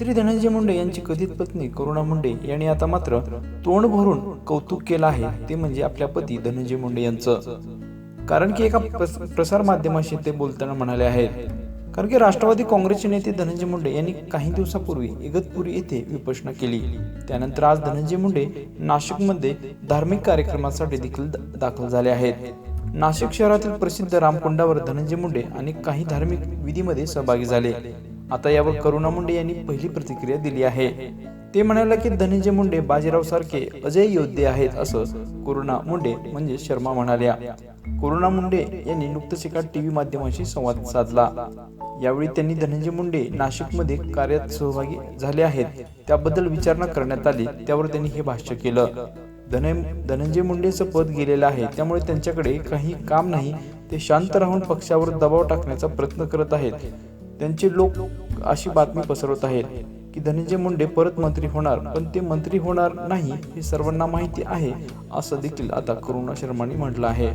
मंत्री धनंजय मुंडे यांची कथित पत्नी करुणा मुंडे यांनी आता मात्र तोंड भरून कौतुक केलं आहे ते म्हणजे आपल्या पती धनंजय मुंडे यांचं. कारण की एका प्रस- प्रसार माध्यमाशी ते बोलताना म्हणाले आहेत कारण की राष्ट्रवादी काँग्रेसचे नेते धनंजय मुंडे यांनी काही दिवसापूर्वी इगतपुरी येथे विपशना केली. त्यानंतर आज धनंजय मुंडे नाशिकमध्ये धार्मिक कार्यक्रमासाठी देखील द- दाखल झाले आहेत. नाशिक शहरातील प्रसिद्ध रामकुंडावर धनंजय मुंडे आणि काही धार्मिक विधीमध्ये सहभागी झाले. आता यावर करुणा मुंडे यांनी पहिली प्रतिक्रिया दिली आहे. ते म्हणाले की धनंजय मुंडे बाजीराव सारखे अजय योद्धे आहेत असं करुणा मुंडे म्हणजे शर्मा म्हणाल्या. करुणा मुंडे यांनी नुकतंच एका टीव्ही माध्यमाशी संवाद साधला. यावेळी त्यांनी धनंजय मुंडे नाशिकमध्ये कार्यात सहभागी झाले आहेत. त्याबद्दल विचारणा करण्यात आली. त्यावर त्यांनी हे भाष्य केलं. धन धनंजय मुंडेचं पद गेलेलं आहे. त्यामुळे त्यांच्याकडे काही काम नाही. ते शांत राहून पक्षावर दबाव टाकण्याचा प्रयत्न करत आहेत. त्यांचे लोक अशी बातमी पसरवत आहेत की धनंजय मुंडे परत मंत्री होणार पण ते मंत्री होणार नाही हे सर्वांना माहिती आहे असं देखील आता करुणा शर्मांनी म्हटलं आहे.